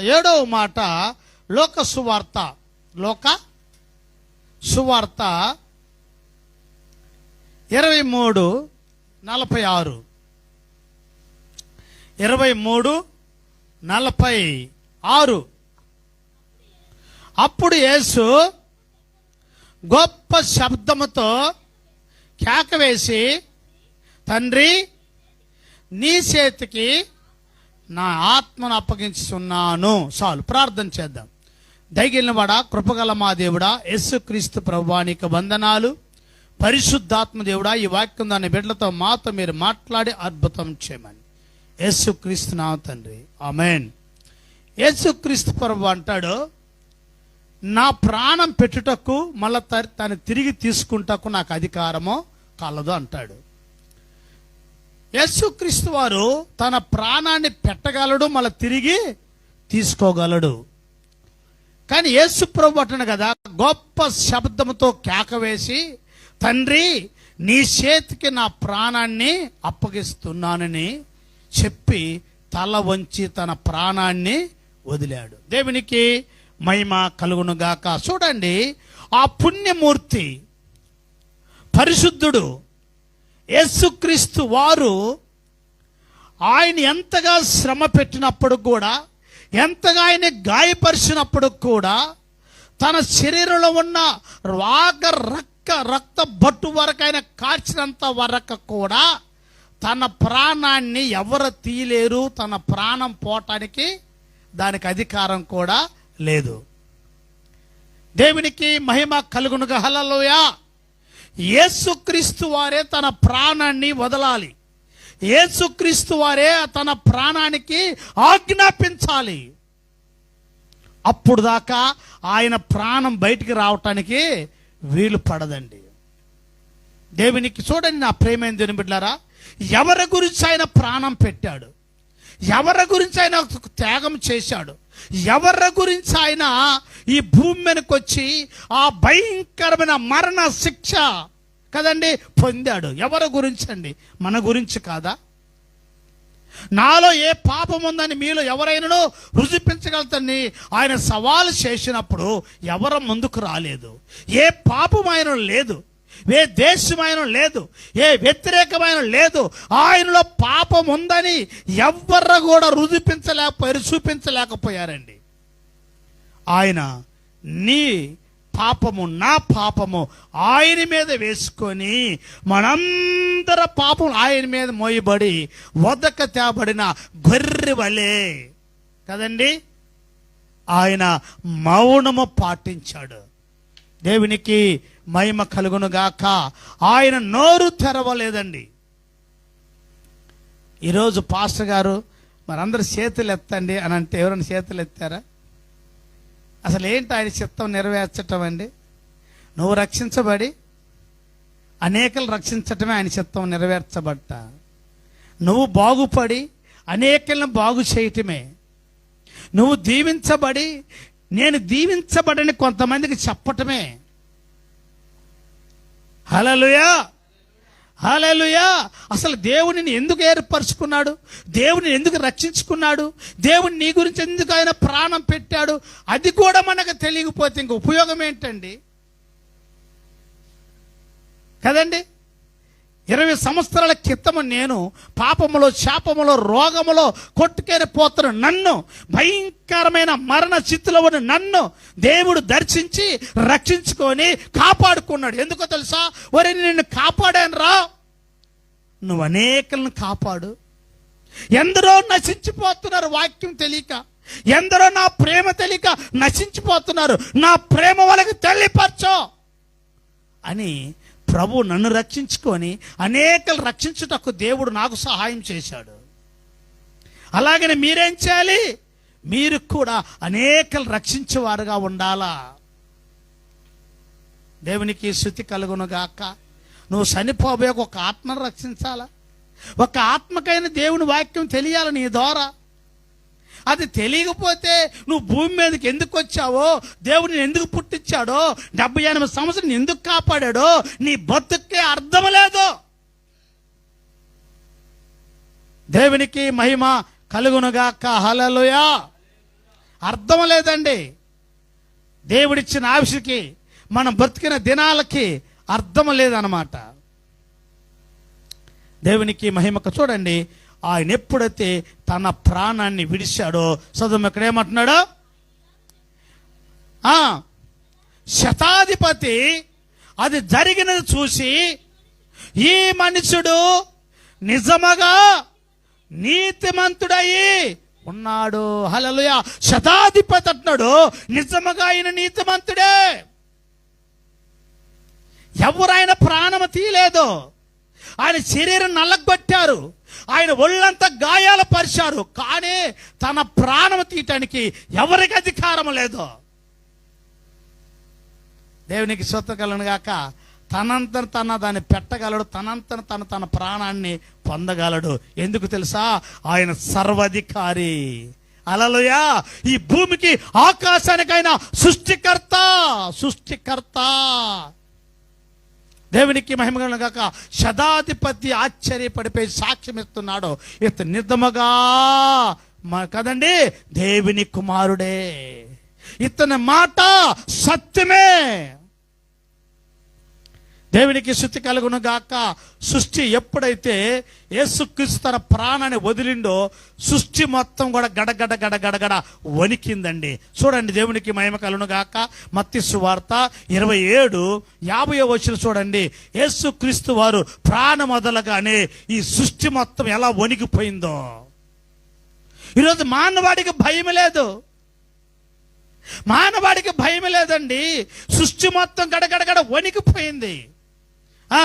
ఏడవ మాట లోక సువార్త. లోక సువార్త ఇరవై మూడు నలభై ఆరు. ఇరవై మూడు నలభై ఆరు. అప్పుడు యేసు గొప్ప శబ్దముతో కేక వేసి తండ్రి నీ చేతికి నా ఆత్మను అప్పగించున్నాను చాలు ప్రార్థన చేద్దాం. దయగిలినవాడా కృపగల మా దేవుడా యస్సు క్రీస్తు ప్రభువానికి వందనాలు. పరిశుద్ధాత్మ దేవుడా ఈ వాక్యం దాని బిడ్డలతో మాతో మీరు మాట్లాడి అద్భుతం చేయమని. యేసు క్రీస్తు నా తండ్రి. ఆమెన్. యేసు క్రీస్తు ప్రభు అంటాడు నా ప్రాణం పెట్టుటకు మళ్ళా తను తిరిగి తీసుకుంటకు నాకు అధికారమో కలదు అంటాడు. యేసుక్రీస్తు వారు తన ప్రాణాన్ని పెట్టగలడు మళ్ళీ తిరిగి తీసుకోగలడు. కానీ యేసు ప్రభు అంటున్నాడు కదా గొప్ప శబ్దముతో కేక వేసి తండ్రి నీ చేతికి నా ప్రాణాన్ని అప్పగిస్తున్నానని చెప్పి తల వంచి తన ప్రాణాన్ని వదిలాడు. దేవునికి మహిమ కలుగునుగాక చూడండి ఆ పుణ్యమూర్తి పరిశుద్ధుడు యేసుక్రీస్తు వారు ఆయన ఎంతగా శ్రమ పెట్టినప్పుడు కూడా ఎంతగా ఆయన గాయపరిచినప్పుడు కూడా తన శరీరంలో ఉన్న రాగ రక్క రక్త బట్టు వరకు ఆయన కాల్చినంత వరకు కూడా తన ప్రాణాన్ని ఎవరు తీయలేరు తన ప్రాణం పోవటానికి దానికి అధికారం కూడా లేదు. దేవునికి మహిమ కలుగునుగా. హలలోయా యేసుక్రీస్తు వారే తన ప్రాణాన్ని వదలాలి. యేసుక్రీస్తు వారే తన ప్రాణానికి ఆజ్ఞాపించాలి. అప్పుడు దాకా ఆయన ప్రాణం బయటికి రావటానికి వీలు పడదండి. దేవునికి చూడండి నా ప్రేమైన దేవుని బిడ్డారా ఎవరి గురించి ఆయన ప్రాణం పెట్టాడు? ఎవరి గురించి ఆయన త్యాగం చేశాడు? ఎవరి గురించి ఆయన ఈ భూమి మీదకి వచ్చి ఆ భయంకరమైన మరణ శిక్ష కదండి? పొందాడు. ఎవరి గురించి అండి మన గురించి కాదా? నాలో ఏ పాపం ఉందని మీలో ఎవరైనానో రుజుపించగలుగుతాన్ని ఆయన సవాలు చేసినప్పుడు ఎవరు ముందుకు రాలేదు. ఏ పాపం ఆయన లేదు. ఏ దేశమైన లేదు. ఏ వ్యతిరేకమైన లేదు. ఆయనలో పాపం ఉందని ఎవ్వరు కూడా రుజుపించలేకపోయారు చూపించలేకపోయారండి ఆయన నీ పాపము నా పాపము ఆయన మీద వేసుకొని మనందర పాపం ఆయన మీద మోయబడి వదక తేబడిన గొర్రె వలే. కదండి? ఆయన మౌనము పాటించాడు. దేవునికి మహిమ కలుగును గాక. ఆయన నోరు తెరవలేదండి. ఈరోజు పాస్టర్ గారు మరందరు చేతులు ఎత్తండి అని అంటే ఎవరైనా చేతులు ఎత్తారా? అసలు ఏంటి ఆయన చిత్తం నెరవేర్చటం అండి నువ్వు రక్షించబడి అనేకలు రక్షించటమే ఆయన చిత్తం నెరవేర్చబడ్డ. నువ్వు బాగుపడి అనేకలను బాగు చేయటమే. నువ్వు దీవించబడి నేను దీవించబడని కొంతమందికి చెప్పటమే. హలలుయా హలలుయా. అసలు దేవునిని ఎందుకు ఏర్పరచుకున్నాడు? దేవుని ఎందుకు రక్షించుకున్నాడు? దేవుని నీ గురించి ఎందుకు ఆయన ప్రాణం పెట్టాడు? అది కూడా మనకు తెలియకపోతే ఇంక ఉపయోగం ఏంటండి? కదండి? ఇరవై సంవత్సరాల క్రితము నేను పాపములో శాపములో రోగములో కొట్టుకేరి పోతున్న నన్ను భయంకరమైన మరణ స్థితిలో ఉన్న నన్ను దేవుడు దర్శించి రక్షించుకొని కాపాడుకున్నాడు. ఎందుకో తెలుసా? ఒరే నిన్ను కాపాడాను రా. నువ్వు అనేకలను కాపాడు. ఎందరో నశించిపోతున్నారు వాక్యం తెలియక. ఎందరో నా ప్రేమ తెలియక నశించిపోతున్నారు. నా ప్రేమ వాళ్ళకి తెలియపరచో అని ప్రభు నన్ను రక్షించుకొని అనేకలు రక్షించుటకు దేవుడు నాకు సహాయం చేశాడు. అలాగని మీరేం చేయాలి? మీరు కూడా అనేకలు రక్షించేవారుగా ఉండాలా? దేవునికి శృతి కలుగునుగాక. నువ్వు చనిపోబోయే ఒక ఆత్మను రక్షించాలా? ఒక ఆత్మకైన దేవుని వాక్యం తెలియాలి నీ ద్వారా? అది తెలియకపోతే నువ్వు భూమి మీదకి ఎందుకు వచ్చావో దేవుడిని ఎందుకు పుట్టించాడో డెబ్బై ఎనిమిది సంవత్సరం ఎందుకు కాపాడాడో నీ బతుకే అర్థం లేదు. దేవునికి మహిమ కలుగునుగాక. హలలుయా అర్థం లేదండి. దేవుడిచ్చిన ఆయుష్కి మనం బ్రతికిన దినాలకి అర్థం లేదన్నమాట. దేవునికి మహిమక చూడండి. ఆయన ఎప్పుడైతే తన ప్రాణాన్ని విడిచాడో చదువు ఇక్కడ ఏమంటున్నాడు? శతాధిపతి అది జరిగినది చూసి ఈ మనుషుడు నిజముగా నీతిమంతుడయి ఉన్నాడు. హలలుయ శతాధిపతి అంటున్నాడు నిజముగా ఆయన నీతిమంతుడే. ఎవరు ఆయన ప్రాణము తీయలేదు. ఆయన శరీరం నల్లగొట్టారు. ఆయన ఒళ్ళంతా గాయాలు పరిచారు. కానీ తన ప్రాణం తీయటానికి ఎవరికి అధికారం లేదు. దేవునికి స్వతగలను గాక. తనంతన తన దాన్ని పెట్టగలడు. తనంతన తన తన ప్రాణాన్ని పొందగలడు. ఎందుకు తెలుసా? ఆయన సర్వాధికారి. అలలుయా! ఈ భూమికి ఆకాశానికైనా సృష్టికర్త సృష్టికర్త. దేవునికి మహిమగలను గాక శతాధిపతి ఆశ్చర్యపడిపోయి సాక్ష్యం ఇస్తున్నాడు. ఇతను నిర్ధమగా కదండి? దేవుని కుమారుడే. ఇతని మాట సత్యమే. దేవునికి శుద్ధి కలుగును గాక సృష్టి ఎప్పుడైతే యేసుక్రీస్తు తన ప్రాణాన్ని వదిలిండో సృష్టి మొత్తం కూడా గడగడ గడగడగడ వణికిందండి. చూడండి దేవునికి మహిమ కలుగును గాక మత్తి సువార్త ఇరవై ఏడు యాభై వచ్చిన చూడండి. యేసుక్రీస్తు వారు ప్రాణం వదలగానే ఈ సృష్టి మొత్తం ఎలా వణికిపోయిందో. ఈరోజు మానవాడికి భయం లేదు. మానవాడికి భయం లేదండి. సృష్టి మొత్తం గడగడగడ వణికిపోయింది. ఆ